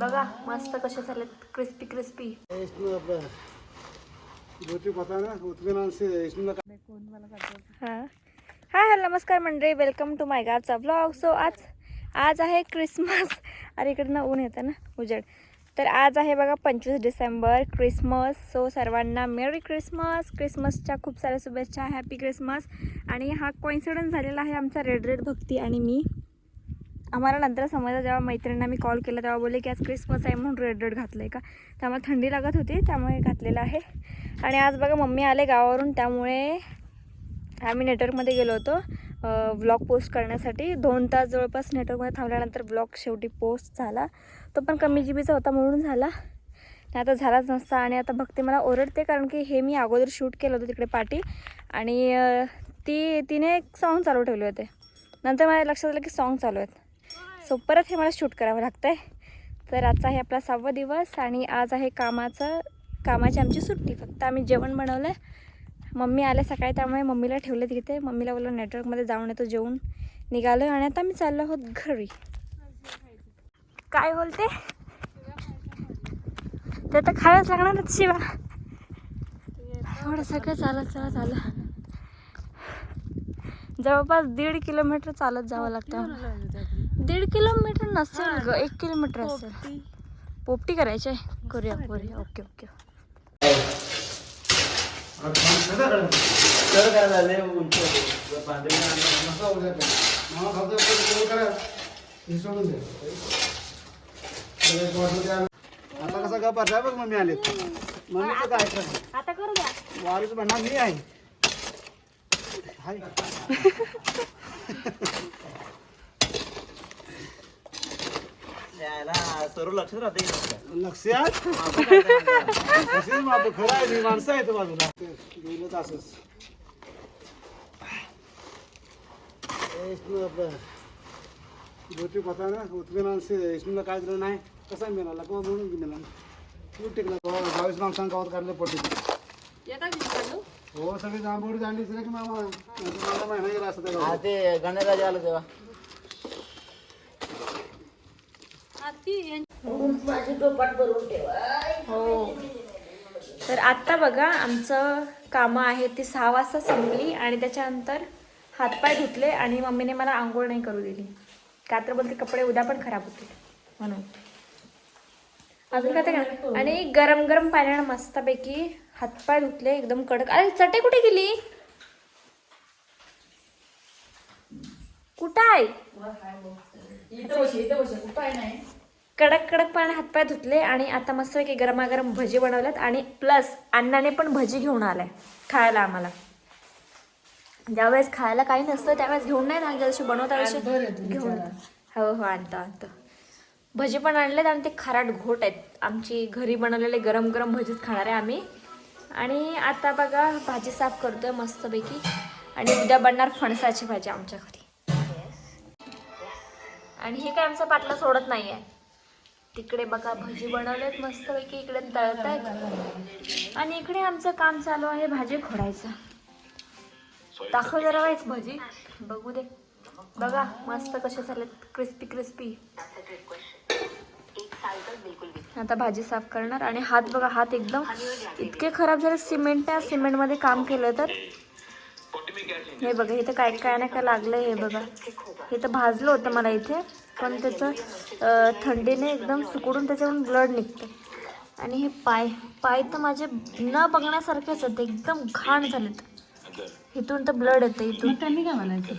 बघा मस्त कसे झालेत. क्रिस्पी क्रिस्पी हां. हाय हॅलो नमस्कार मंडळी. वेलकम टू माय गाडचा ब्लॉग सो आज आज आहे क्रिसमस अरे इकडनं ऊन येतं ना उजेड. तर आज आहे बघा पंचवीस डिसेंबर क्रिसमस सो सर्वांना मेरी क्रिसमस क्रिसमसच्या खूप साऱ्या शुभेच्छा. हॅपी क्रिसमस आणि हा कॉन्सिडन्स झालेला आहे आमचा रेड रेड भक्ती आणि मी. आम्हाला नंतर समजलं जेव्हा मैत्रिणींना मी कॉल केला तेव्हा बोलले की आज क्रिसमस आहे म्हणून रेड रेड घातलं आहे का त्यामुळे थंडी लागत होती त्यामुळे घातलेलं आहे. आणि आज बघा मम्मी आले गावावरून त्यामुळे आम्ही नेटवर्कमध्ये गेलो होतो ब्लॉग पोस्ट करण्यासाठी. दोन तास जवळपास नेटवर्कमध्ये थांबल्यानंतर ब्लॉग शेवटी पोस्ट झाला. तो पण कमी जी बीचा होता म्हणून झाला. आता झालाच नसता आणि आता भक्ती मला ओरडते कारण की हे मी अगोदर शूट केलं होतं तिकडे पाठी आणि ती तिने एक सॉन्ग चालू ठेवले होते. नंतर माझ्या लक्षात आलं की सॉन्ग चालू आहेत. सो परत हे मला शूट करावं लागतं आहे तर आजचा आहे आपला सहावा दिवस आणि आज आहे कामाचं कामाची आमची सुट्टी. फक्त आम्ही जेवण बनवलं आहे मम्मी आल्या सकाळी त्यामुळे मम्मीला ठेवले तिथे. मम्मीला बोललं नेटवर्कमध्ये जाऊन येतो जेवून निघालो आणि आता आम्ही चाललो आहोत घरी. काय बोलते? ते तर खायलाच लागणारच शिवा. एवढं सगळं चालत चालत आलं जवळपास दीड किलोमीटर चालत जावं लागतं. दीड किलोमीटर नसेल ग एक किलोमीटर असेल. पोपटी. करायची आहे करूया करूया. Okay okay. आता कसा गप्पा आहे बघ मम्मी आले. मम्मीचं काय आता करू द्या वारीच म्हणणार मी आहे. सर्व लक्षात राहते लक्षात? तशीच माप खरं आहे मी माणसं आहेत बाजूला गेलं असंच. इसमें अब रोटी पता है ना उतमेनान से इसमें काय दिलं नाही? कसा मिळाला किंवा म्हणून मिळाला तू टिकला? बावीस माणसांना गावात काढलं पडते हो सगळी जांभूड जाणली की मामा. मला महिना गेला असं. ते गणराज आलं तेव्हा. हो. तर आत्ता बघा आमचं कामं आहे ती सहा वाजता संपली आणि त्याच्यानंतर हातपाय धुतले आणि मम्मीने मला आंघोळ नाही करू दिली. का तर बोलते कपडे उद्या पण खराब होतील म्हणून. अजून काय का आणि गरम गरम पाण्यानं मस्तपैकी हातपाय धुतले एकदम कडक. अरे चटे कुठे गेली? कुठं आहे? कडक कडक पाण्याने हातपाय धुतले आणि आता मस्तपैकी गरमागरम भजी बनवल्यात आणि प्लस अण्णाने पण भजी घेऊन आलाय खायला आम्हाला. ज्यावेळेस खायला काही नसतं त्यावेळेस घेऊन नाही ना दिवशी बनवता दिवशी घेऊन हो हो आणतो आणतो. भजी पण आणलेत आणि ते खराट घोट आहेत. आमची घरी बनवलेले गरम गरम भजीच खाणार आहे आम्ही. आणि आता बघा भाजी साफ करतोय मस्तपैकी आणि उद्या बनणार फणसाची भाजी आमच्या घरी. आणि हे काय आमचा पाटला सोडत नाही आहे तिकडे बघा भजी बनवलेत मस्तपैकी. इकडे तळत आहेत आणि इकडे आमचं काम चालू आहे भाजी खोडायचं. दाखव जरा वाईच भजी. बघू दे. बघा मस्त कसे झालेत. क्रिस्पी क्रिस्पी आता भाजी साफ करणार. आणि हात बघा हात एकदम इतके खराब झाले. सिमेंट त्या सिमेंटमध्ये काम केलं तर. हे बघा इथं काय काय ना काय लागलंय हे बघा. हे तर भाजलं होतं मला इथे. पण त्याचं थंडीने एकदम सुकडून त्याच्यावरून ब्लड निघतं. आणि हे पाय पाय तर माझे न बघण्यासारखेच आहेत एकदम घाण झालेत. इथून तर ब्लड येतं इथून. त्यांनी काय म्हणायचं?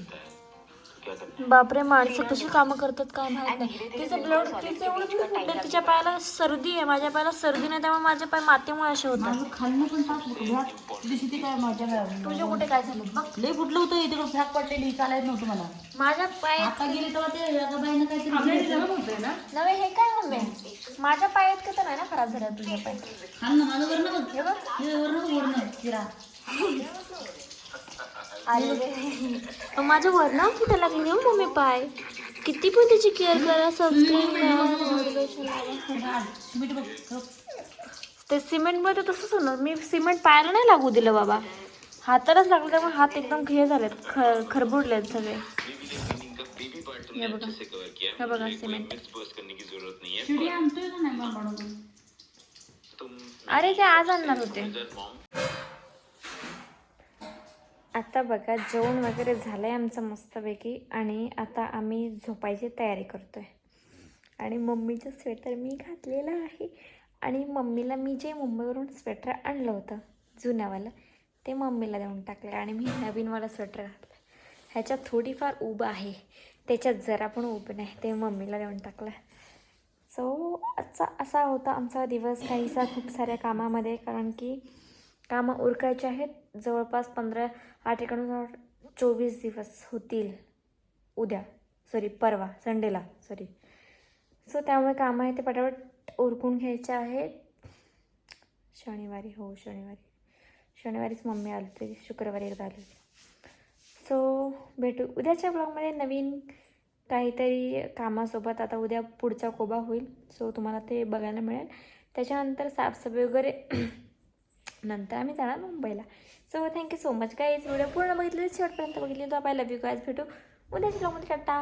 बापरे माणसं कशी कामं करतात काय माहीत नाही. तिचं ब्लड तिचं एवढं कुठे तिच्या पायाला सर्दी आहे माझ्या पायाला सर्दी नाही त्यामुळे माझे पाय मातीमुळे असे होतात. खाल्लं पण काय माझ्या तुझे कुठे काय झालं? बघ. लय फुटलं होतं इथे फॅक पडलेली चालायच नव्हतं मला. माझ्या पायात आता गेली तेव्हा ते एका बाईनं काहीतरी होतंय ना? नव्हे हे काय मम्मी माझ्या पायात का तर नाही ना खराब झाल्या तुझ्या पाय ना माझं वरण बघ. हे बघ. हे वरण वरण किरा अरे रे. माझ्या वरणावर कुठे लागली हो मम्मी पाय. किती पण त्याची केअर करा बघ ते सिमेंटमध्ये तसंच होणार. मी सिमेंट पायाला नाही लागू दिलं बाबा. हातालाच लागलं त्यामुळे हात एकदम हे झालेत. ख खरबुडलेत सगळे. हे बघा. हे बघा सिमेंट. अरे ते आज आणणार होते. आता बघा जेवण वगैरे झालं आहे आमचं मस्तपैकी आणि आता आम्ही झोपायची तयारी करतो आहे आणि मम्मीचं स्वेटर मी घातलेलं आहे आणि मम्मीला मी जे मुंबईवरून स्वेटर आणलं होतं जुन्यावालं ते मम्मीला देऊन टाकलं आणि मी नवीनवाला स्वेटर घातलं ह्याच्यात थोडीफार उभं आहे त्याच्यात जरा पण उब नाही ते मम्मीला देऊन टाकलं सो आजचा असा होता आमचा दिवस काहीसा खूप साऱ्या कामामध्ये कारण की कामं उरकायचे आहेत. जवळपास पंधरा आठ एकोणीस चोवीस दिवस होतील. उद्या. सॉरी परवा. संडेला सॉरी सो त्यामुळे कामं आहे ते पटापट उरकून घ्यायचे आहेत. शनिवारी हो शनिवारी. शनिवारीच मम्मी आली होती. शुक्रवारी एकदा आली होती. सो भेटू. उद्याच्या ब्लॉगमध्ये नवीन काहीतरी कामासोबत आता उद्या पुढचा कोबा होईल. सो तुम्हाला ते बघायला मिळेल. त्याच्यानंतर साफसफाई वगैरे नंतर आम्ही जाणार मुंबईला. So thank you so much guys video पूर्ण बघितली शेवटपर्यंत बघितली. तो बाय लव्ह यू गायज भेटू. उद्याच्या ब्लॉगमध्ये टाटा